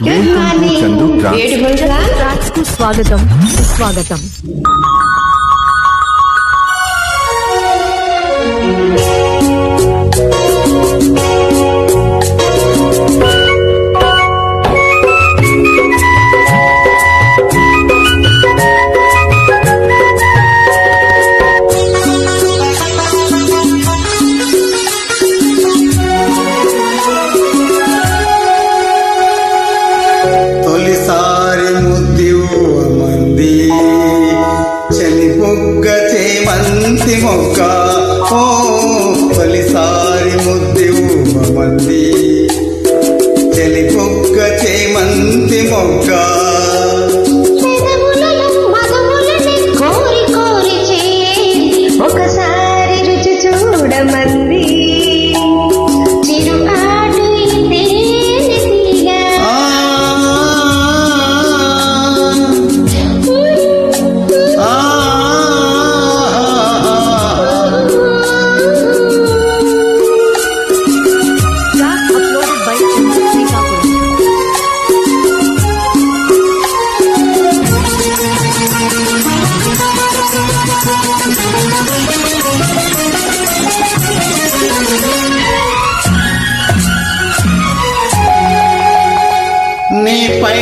Good morning స్వాగతం సుస్వాగతం Please.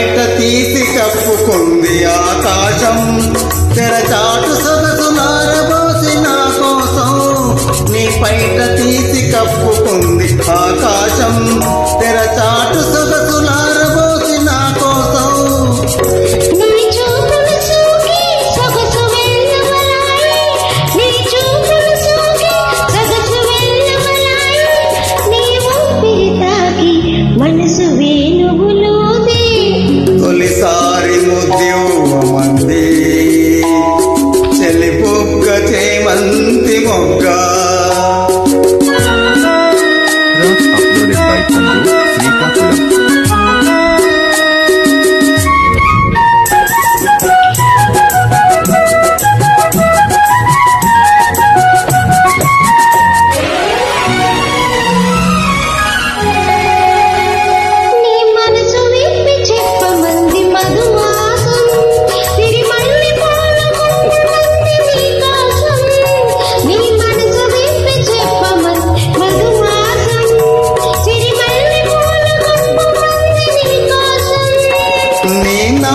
పైట తీసి కప్పుకుంది ఆకాశం తెరచాటు సొగసు నారబోసి నా కోసం నీ పైట తీసి కప్పుకుంది ఆకాశం. తెరచాటు ನೀನೋ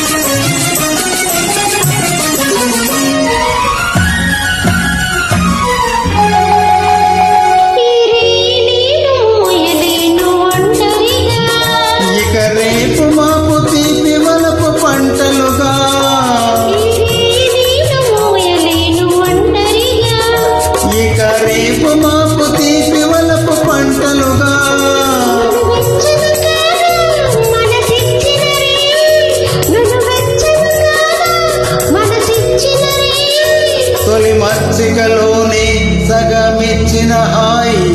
పచ్చికలోనే సగమిచ్చిన ఆయి